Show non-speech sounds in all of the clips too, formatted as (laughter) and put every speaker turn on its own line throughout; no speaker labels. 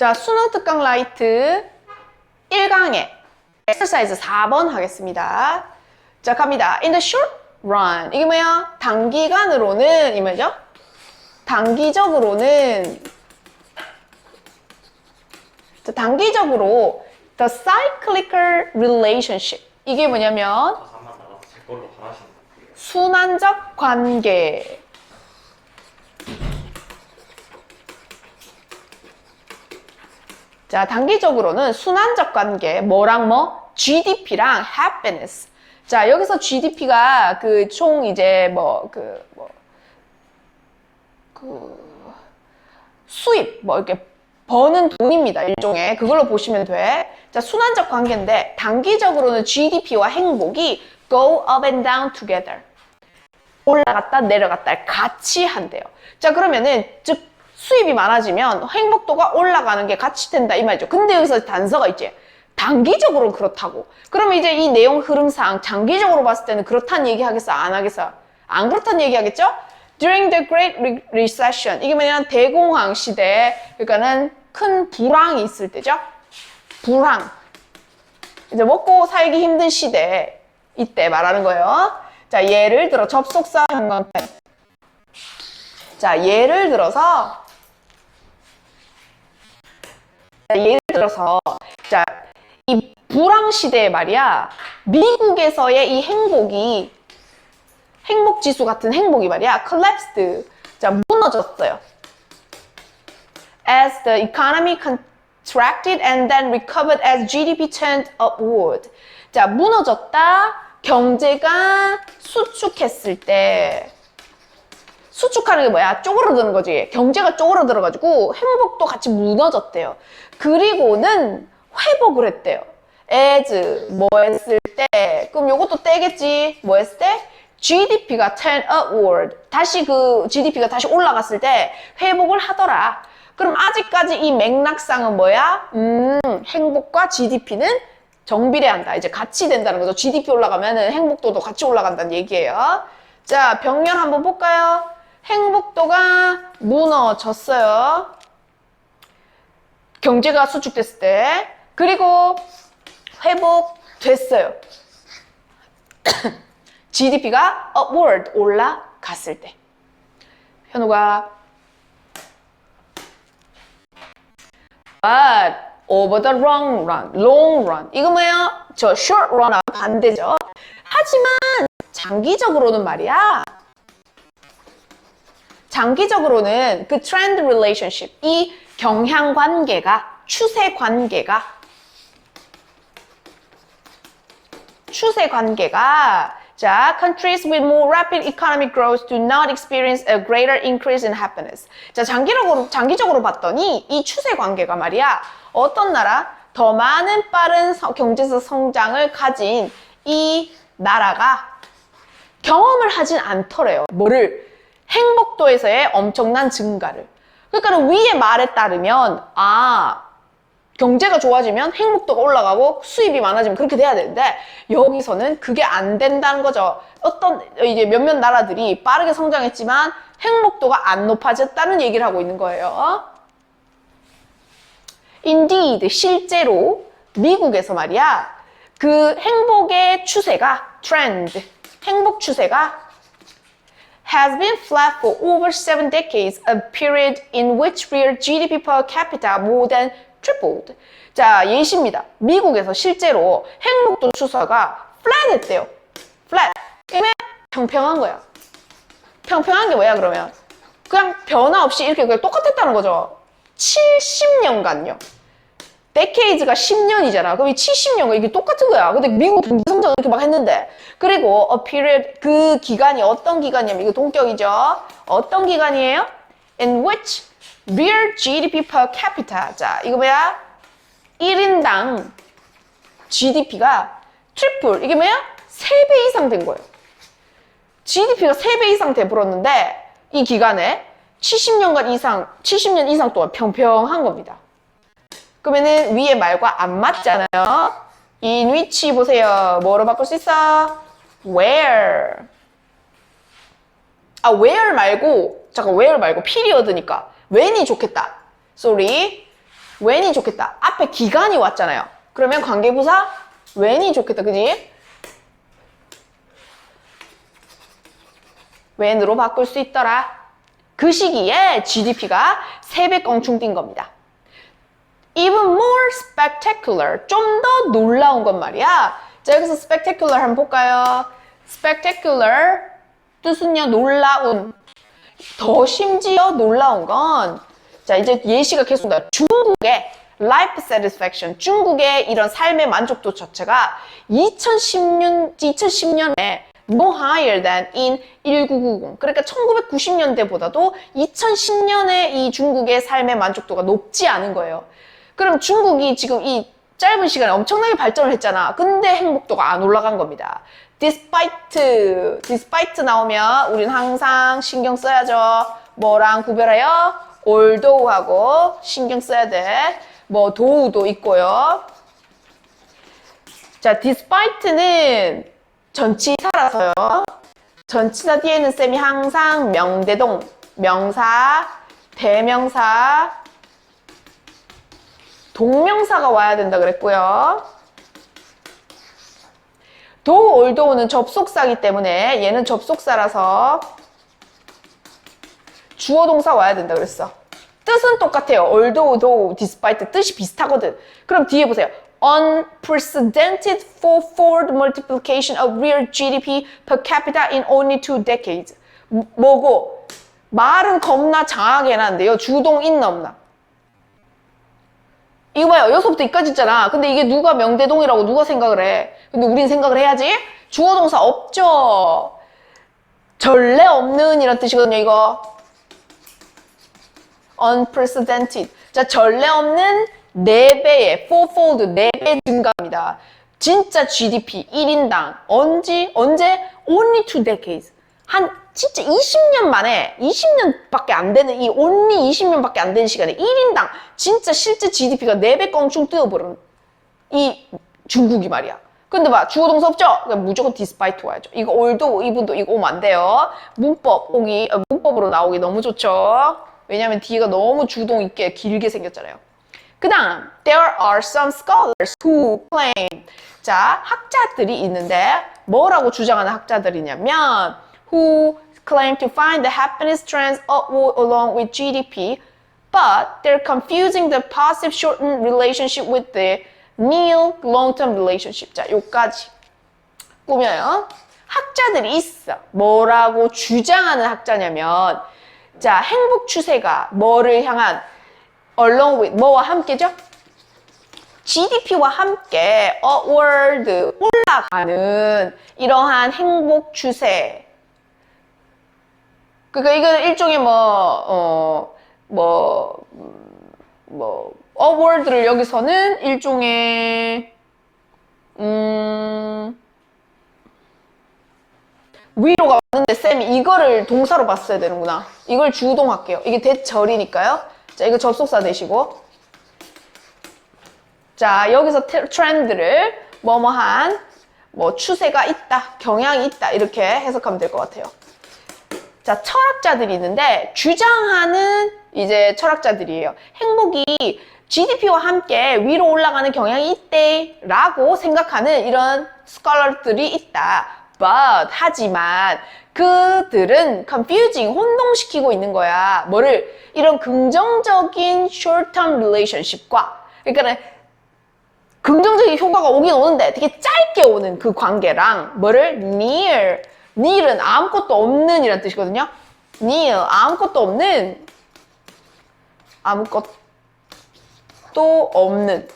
자, 수능 특강 라이트 1강에 exercise 4번 하겠습니다. 자, 갑니다. In the short run. 이게 뭐야? 단기간으로는, 이 뭐죠? 단기적으로는, 자, 단기적으로 the cyclical relationship. 이게 뭐냐면,
하나씩
순환적 관계. 자, 단기적으로는 순환적 관계, 뭐랑 뭐? GDP랑 happiness. 자, 여기서 GDP가 그 총 이제 뭐, 그, 뭐, 그, 수입, 뭐 이렇게 버는 돈입니다. 일종의. 그걸로 보시면 돼. 자, 순환적 관계인데, 단기적으로는 GDP와 행복이 go up and down together. 올라갔다 내려갔다 같이 한대요. 자 그러면은 즉 수입이 많아지면 행복도가 올라가는 게 같이 된다 이 말이죠. 근데 여기서 단서가 있지. 단기적으로 그렇다고. 그러면 이제 이 내용 흐름상 장기적으로 봤을 때는 그렇다는 얘기 하겠어? 안 하겠어? 안 그렇다는 얘기 하겠죠? During the Great Re- Recession 이게 뭐냐면 대공황 시대 그러니까는 큰 불황이 있을 때죠. 불황. 이제 먹고 살기 힘든 시대 이때 말하는 거예요. 자, 예를 들어 접속사 한관패. 자, 예를 들어서 자, 예를 들어서 자, 이 불황 시대에 말이야. 미국에서의 이 행복이 행복 지수 같은 행복이 말이야. collapsed. 자, 무너졌어요. as the economy contracted and then recovered as GDP turned upward. 자, 무너졌다. 경제가 수축했을 때 수축하는 게 뭐야? 쪼그러드는 거지. 경제가 쪼그러들어가지고 행복도 같이 무너졌대요. 그리고는 회복을 했대요. as 뭐 했을 때 그럼 요것도 떼겠지. 뭐 했을 때? GDP가 turn upward. 다시 그 GDP가 다시 올라갔을 때 회복을 하더라. 그럼 아직까지 이 맥락상은 뭐야? 음, 행복과 GDP는 정비례한다. 이제 같이 된다는 거죠. GDP 올라가면은 행복도도 같이 올라간다는 얘기예요. 자, 병렬 한번 볼까요? 행복도가 무너졌어요. 경제가 수축됐을 때. 그리고 회복됐어요. (coughs) GDP가 upward 올라갔을 때. 현우가 but over the long run, long run. 이거 뭐야? 저 short run하고 반대죠. 하지만 장기적으로는 말이야. 장기적으로는 그 trend relationship, 이 경향 관계가, 추세 관계가, 추세 관계가 자, countries with more rapid economic growth do not experience a greater increase in happiness. 자, 장기적으로, 장기적으로 봤더니 이 추세 관계가 말이야. 어떤 나라? 더 많은 빠른 서- 경제적 성장을 가진 이 나라가 경험을 하진 않더래요. 뭐를? 행복도에서의 엄청난 증가를. 그러니까 위의 말에 따르면, 아, 경제가 좋아지면 행복도가 올라가고 수입이 많아지면 그렇게 돼야 되는데 여기서는 그게 안 된다는 거죠. 어떤 이제 몇몇 나라들이 빠르게 성장했지만 행복도가 안 높아졌다는 얘기를 하고 있는 거예요. Indeed, 실제로 미국에서 말이야 그 행복의 추세가 trend, 행복 추세가 has been flat for over seven decades, a period in which real GDP per capita more than tripled. 자, 예시입니다. 미국에서 실제로 행복도 추세가 flat 했대요. flat. 이게 평평한 거야. 평평한 게 뭐야, 그러면? 그냥 변화 없이 이렇게 똑같았다는 거죠. 70년간요. 데케이즈가 10년이잖아. 그럼 이 70년간 이게 똑같은 거야. 근데 미국 경제 성장 이렇게 막 했는데. 그리고 a period 그 기간이 어떤 기간이냐면 이거 동격이죠. 어떤 기간이에요? In which real GDP per capita. 자, 이거 뭐야? 1인당 GDP가 트리플. 이게 뭐야? 3배 이상 된 거예요. GDP가 3배 이상 돼버렸는데 이 기간에 70년간 이상, 70년 이상 동안 평평한 겁니다. 그러면은 위에 말과 안 맞잖아요. in which 보세요. 뭐로 바꿀 수 있어? where. 아, where 말고, 잠깐, where 말고, period니까. when이 좋겠다. sorry. when이 좋겠다. 앞에 기간이 왔잖아요. 그러면 관계부사 when이 좋겠다. 그지? when으로 바꿀 수 있더라. 그 시기에 GDP가 3배 껑충 뛴 겁니다. Even more spectacular. 좀 더 놀라운 건 말이야. 자, 여기서 spectacular 한번 볼까요? spectacular 뜻은요, 놀라운. 더 심지어 놀라운 건, 자, 이제 예시가 계속 나요. 중국의 life satisfaction, 중국의 이런 삶의 만족도 자체가 2010년, 2010년에 more higher than in 1990. 그러니까 1990년대보다도 2010년에 이 중국의 삶의 만족도가 높지 않은 거예요. 그럼 중국이 지금 이 짧은 시간에 엄청나게 발전을 했잖아. 근데 행복도가 안 올라간 겁니다. despite, despite 나오면 우린 항상 신경 써야죠. 뭐랑 구별하여? although,하고 신경 써야 돼. 뭐 도우도 있고요. 자, despite는 전치사라서요. 전치사 뒤에는 쌤이 항상 명대동, 명사, 대명사, 동명사가 와야 된다 그랬고요. 도 올도우는 접속사기 때문에 얘는 접속사라서 주어 동사 와야 된다 그랬어. 뜻은 똑같아요. although, though, despite 뜻이 비슷하거든. 그럼 뒤에 보세요. unprecedented fourfold multiplication of real GDP per capita in only two decades. 뭐- 뭐고? 말은 겁나 장하게 해놨는데요. 주동 있나 없나? 이거 봐요. 여기서부터 여기까지 있잖아. 근데 이게 누가 명대동이라고 누가 생각을 해? 근데 우린 생각을 해야지. 주어 동사 없죠. 전례 없는 이런 뜻이거든요, 이거. unprecedented. 자, 전례 없는 4배의, fourfold, 4배 증가입니다. 진짜 GDP 1인당. 언제, 언제? only two decades. 한, 진짜 20년 만에, 20년밖에 안 되는, 이 only 20년밖에 안 되는 시간에 1인당 진짜 실제 GDP가 4배 껑충 뛰어버린 이 중국이 말이야. 근데 봐, 주어 동사 없죠? 그럼 무조건 despite 와야죠. 이거 올도 이분도 이거 오면 안 돼요. 문법 오기 어, 문법으로 나오기 너무 좋죠. 왜냐면 뒤가 너무 주동 있게 길게 생겼잖아요. 그다음 there are some scholars who claim 자 학자들이 있는데 뭐라고 주장하는 학자들이냐면 who claim to find the happiness trends upward along with GDP but they're confusing the positive shortened relationship with the nil long-term relationship. 자, 요까지 꾸며요. 학자들이 있어. 뭐라고 주장하는 학자냐면, 자, 행복 추세가 뭐를 향한 along with 뭐와 함께죠? GDP와 함께 upward 올라가는 이러한 행복 추세. 그러니까 이거는 일종의 뭐, 어, 뭐, 뭐 어워드를 여기서는 일종의 음 위로가 왔는데 쌤이 이거를 동사로 봤어야 되는구나. 이걸 주동할게요. 이게 대절이니까요. 자, 이거 접속사 되시고. 자, 여기서 트- 트렌드를 뭐뭐한 뭐 추세가 있다, 경향이 있다 이렇게 해석하면 될 것 같아요. 자, 철학자들이 있는데 주장하는 이제 철학자들이에요. 행복이 GDP와 함께 위로 올라가는 경향이 있대라고 생각하는 이런 스컬러들이 있다. But 하지만 그들은 confusing 혼동시키고 있는 거야. 뭐를 이런 긍정적인 short-term relationship과 그러니까 긍정적인 효과가 오긴 오는데 되게 짧게 오는 그 관계랑 뭐를 near near은 아무것도 없는 이란 뜻이거든요. near 아무것도 없는 아무것도 없는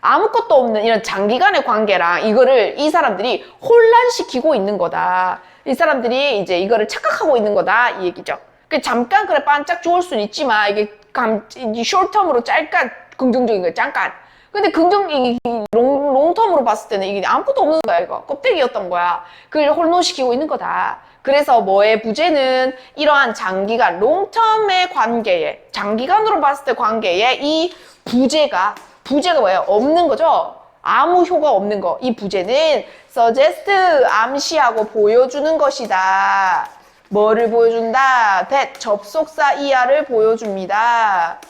아무것도 없는 이런 장기간의 관계랑 이거를 이 사람들이 혼란시키고 있는 거다. 이 사람들이 이제 이거를 착각하고 있는 거다 이 얘기죠. 그 잠깐 그래 반짝 좋을 수는 있지만 이게 감 숏텀으로 짧간 긍정적인 거예요. 잠깐. 근데 긍정 이 롱, 롱텀으로 봤을 때는 이게 아무것도 없는 거야 이거 껍데기였던 거야. 그걸 혼돈시키고 있는 거다. 그래서 뭐의 부재는 이러한 장기간 롱텀의 관계에 장기간으로 봤을 때 관계에 이 부재가 부재가 뭐예요? 없는 거죠. 아무 효과 없는 거. 이 부재는 suggest 암시하고 보여주는 것이다. 뭐를 보여준다? that 접속사 이하를 보여줍니다.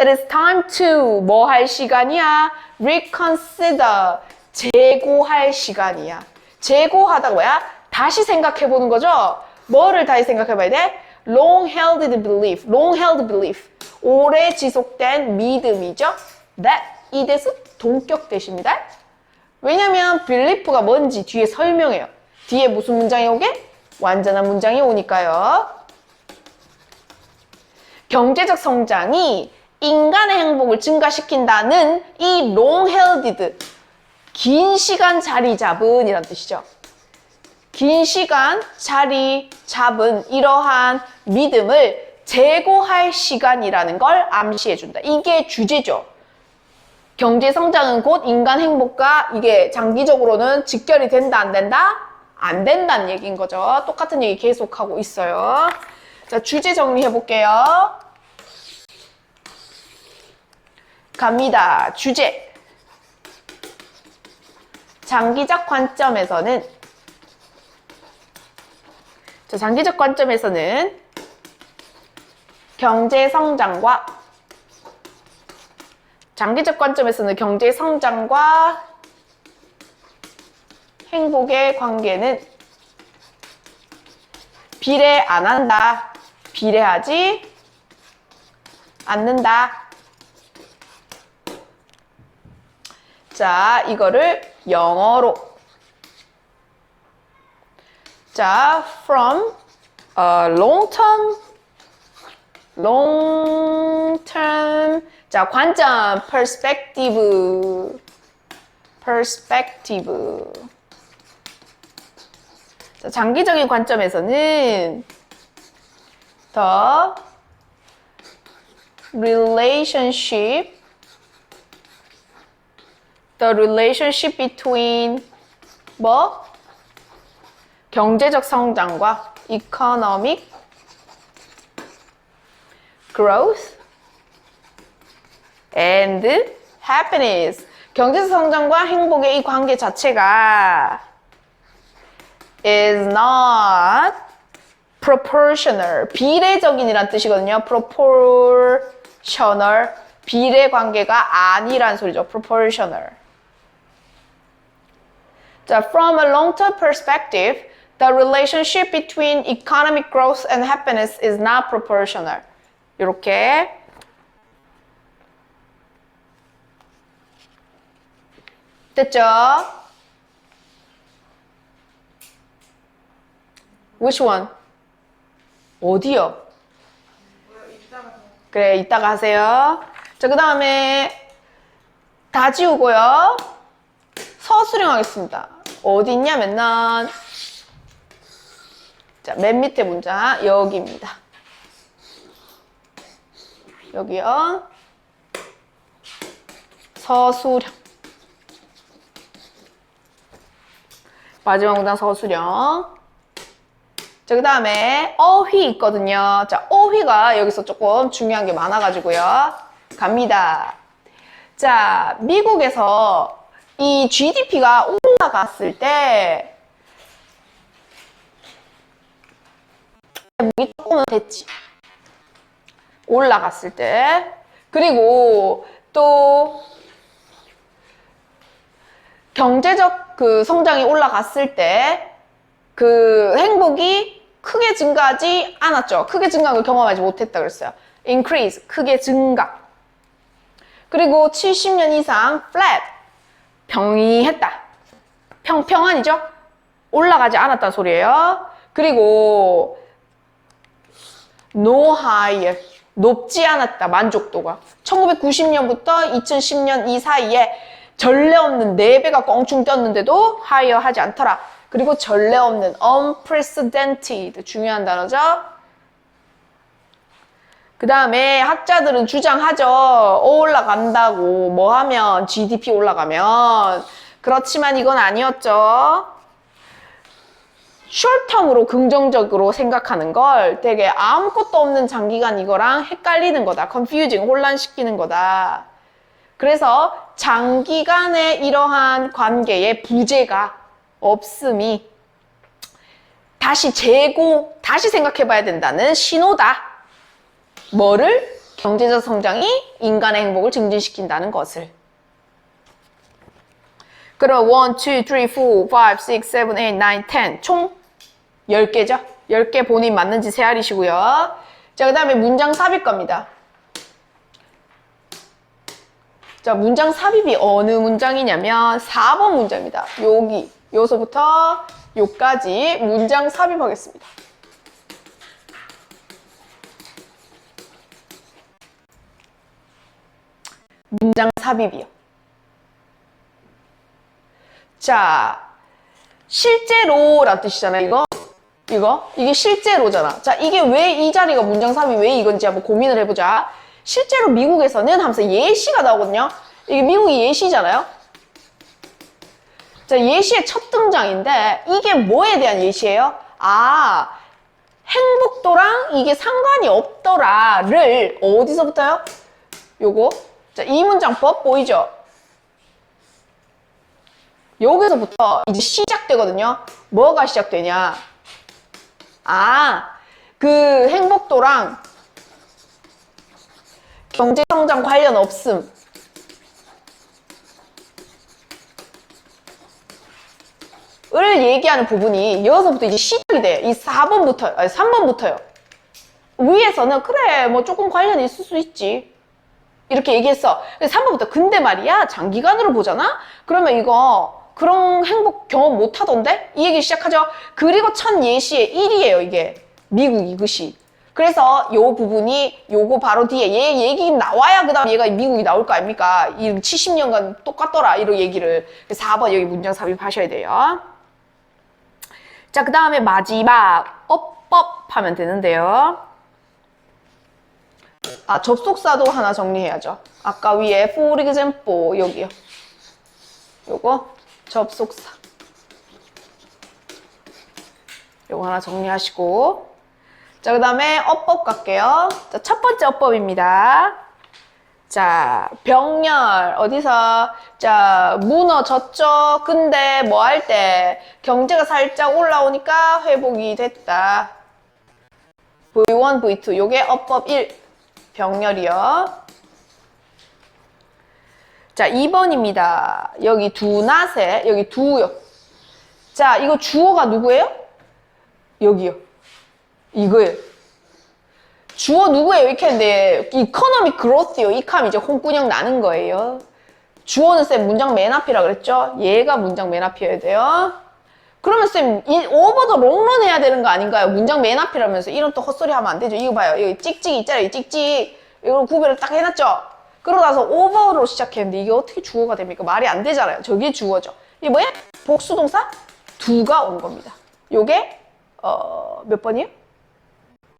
It is time to 뭐 할 시간이야? Reconsider 재고할 시간이야. 재고하다가 뭐야? 다시 생각해 보는 거죠. 뭐를 다시 생각해 봐야 돼? Long held belief. Long held belief. 오래 지속된 믿음이죠. That 이 대수 동격 대십니다. 왜냐면 belief가 뭔지 뒤에 설명해요. 뒤에 무슨 문장이 오게? 완전한 문장이 오니까요. 경제적 성장이 인간의 행복을 증가시킨다는 이 long-held, 긴 시간 자리 잡은 이란 뜻이죠. 긴 시간 자리 잡은 이러한 믿음을 재고할 시간이라는 걸 암시해준다. 이게 주제죠. 경제 성장은 곧 인간 행복과 이게 장기적으로는 직결이 된다, 안 된다? 안 된다는 얘기인 거죠. 똑같은 얘기 계속하고 있어요. 자, 주제 정리해 볼게요. 갑니다. 주제. 장기적 관점에서는 자, 장기적 관점에서는 경제 성장과 장기적 관점에서는 경제 성장과 행복의 관계는 비례 안 한다. 비례하지 않는다. 자, 이거를 영어로. 자, from a long term, long term. 자, 관점, perspective, perspective. 자, 장기적인 관점에서는 the relationship the relationship between 뭐 경제적 성장과 economic growth and happiness 경제적 성장과 행복의 이 관계 자체가 is not proportional 비례적인이란 뜻이거든요. proportional 비례 관계가 아니란 소리죠. proportional. 자, from a long-term perspective, the relationship between economic growth and happiness is not proportional. 이렇게 됐죠? Which one? 어디요? 그래, 이따가 하세요. 자, 그 다음에 다 지우고요. 서술형 하겠습니다. 어디 있냐면은 자, 맨 밑에 문장 여기입니다. 여기요. 서술형. 마지막 문장 서술형. 자, 그 다음에 어휘 있거든요. 자, 어휘가 여기서 조금 중요한 게 많아가지고요. 갑니다. 자, 미국에서 이 GDP가 올라갔을 때 목이 조금은 됐지. 올라갔을 때. 그리고 또 경제적 그 성장이 올라갔을 때 그 행복이 크게 증가하지 않았죠. 크게 증가한 걸 경험하지 못했다 그랬어요. increase, 크게 증가. 그리고 70년 이상 flat, 평이했다. 평평한이죠? 올라가지 않았다는 소리예요. 그리고 higher, 높지 않았다. 만족도가. 1990년부터 2010년 이 사이에 전례 없는 4배가 껑충 뛰었는데도 higher 하지 않더라. 그리고 전례 없는 unprecedented 중요한 단어죠. 그 다음에 학자들은 주장하죠. 올라간다고 뭐 하면 GDP 올라가면 그렇지만 이건 아니었죠. 숏텀으로 긍정적으로 생각하는 걸 되게 아무것도 없는 장기간 이거랑 헷갈리는 거다. confusing, 혼란시키는 거다. 그래서 장기간의 이러한 관계에 부재가 없음이 다시 재고, 다시 생각해 봐야 된다는 신호다. 뭐를? 경제적 성장이 인간의 행복을 증진시킨다는 것을. 그럼 1, 2, 3, 4, 5, 6, 7, 8, 9, 10. 총 10개죠? 10개 본인 맞는지 세알이시고요. 자, 그 다음에 문장 삽입 겁니다. 자, 문장 삽입이 어느 문장이냐면 4번 문장입니다. 여기, 여기서부터 여기까지 문장 삽입하겠습니다. 문장 삽입이요. 자, 실제로란 뜻이잖아요, 이거. 이거? 이게 실제로잖아. 자, 이게 왜 이 자리가 문장 삽입이 왜 이건지 한번 고민을 해보자. 실제로 미국에서는 하면서 예시가 나오거든요. 이게 미국이 예시잖아요. 자, 예시의 첫 등장인데 이게 뭐에 대한 예시예요? 아, 행복도랑 이게 상관이 없더라를 어디서부터요? 요거. 자, 이 문장법 보이죠? 여기서부터 이제 시작되거든요. 뭐가 시작되냐? 아, 그 행복도랑 경제성장 관련 없음. 을 얘기하는 부분이 여기서부터 이제 시작이 돼. 이 4번부터, 아니 3번부터요. 위에서는 그래, 뭐 조금 관련이 있을 수 있지. 이렇게 얘기했어. 근데 3번부터 근데 말이야 장기간으로 보잖아? 그러면 이거 그런 행복 경험 못 하던데? 이 얘기 시작하죠. 그리고 첫 예시의 1이에요 이게 미국 이것이. 그래서 요 부분이 요거 바로 뒤에 얘 얘기 나와야 그 다음 얘가 미국이 나올 거 아닙니까? 이 70년간 똑같더라 이런 얘기를 4번 여기 문장 삽입하셔야 돼요. 자, 그 다음에 마지막 어법 하면 되는데요. 아, 접속사도 하나 정리해야죠. 아까 위에 for example 여기요. 요거 접속사. 요거 하나 정리하시고. 자, 그 다음에 어법 갈게요. 자, 첫 번째 어법입니다. 자, 병렬, 어디서, 자, 무너졌죠? 근데 뭐 할 때, 경제가 살짝 올라오니까 회복이 됐다. V1, V2, 요게 어법 1, 병렬이요. 자, 2번입니다. 여기 두 낫에, 여기 두요. 자, 이거 주어가 누구예요? 여기요. 이거예요. 주어 누구예요? 이렇게 했는데, 이코노미 그로스요. 이캄 이제 홍군형 나는 거예요. 주어는 쌤 문장 맨 앞이라 그랬죠? 얘가 문장 맨 앞이어야 돼요. 그러면 쌤, 이 오버 더 롱런 해야 되는 거 아닌가요? 문장 맨 앞이라면서 이런 또 헛소리 하면 안 되죠. 이거 봐요. 여기 찍찍 있잖아요. 이 찍찍. 이걸 구별을 딱 해놨죠? 그러고 나서 오버로 시작했는데 이게 어떻게 주어가 됩니까? 말이 안 되잖아요. 저게 주어죠. 이게 뭐야? 복수동사 두가 온 겁니다. 요게, 어, 몇 번이에요?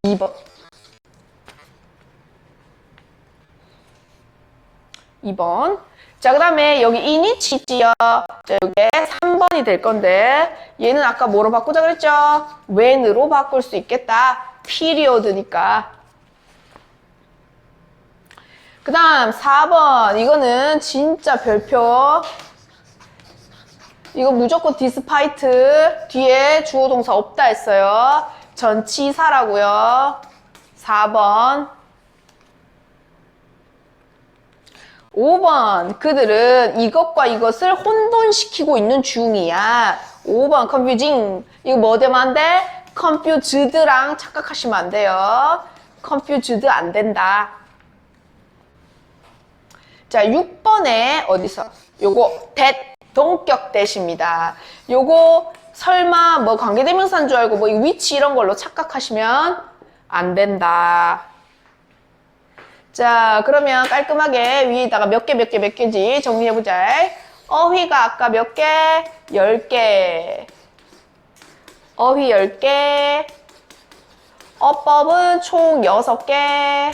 2번. 2번. 자, 그 다음에 여기 이니치 있지요. 자, 이게 3번이 될 건데, 얘는 아까 뭐로 바꾸자 그랬죠? when으로 바꿀 수 있겠다. period니까. 그 다음 4번. 이거는 진짜 별표. 이거 무조건 디스파이트. 뒤에 주어 동사 없다 했어요. 전치사라고요. 4번. 5번 그들은 이것과 이것을 혼돈시키고 있는 중이야. 5번 confusing. 이거 뭐 되면 안 돼? confused랑 착각하시면 안 돼요. confused 안 된다. 자 6번에 어디서? 요거 that 동격 대시입니다. 요거 설마 뭐 관계대명사인 줄 알고 뭐 위치 이런 걸로 착각하시면 안 된다 자, 그러면 깔끔하게 위에다가 몇 개, 몇 개, 몇 개인지 정리해보자. 어휘가 아까 몇 개? 열 개. 어휘 열 개. 어법은 총 여섯 개.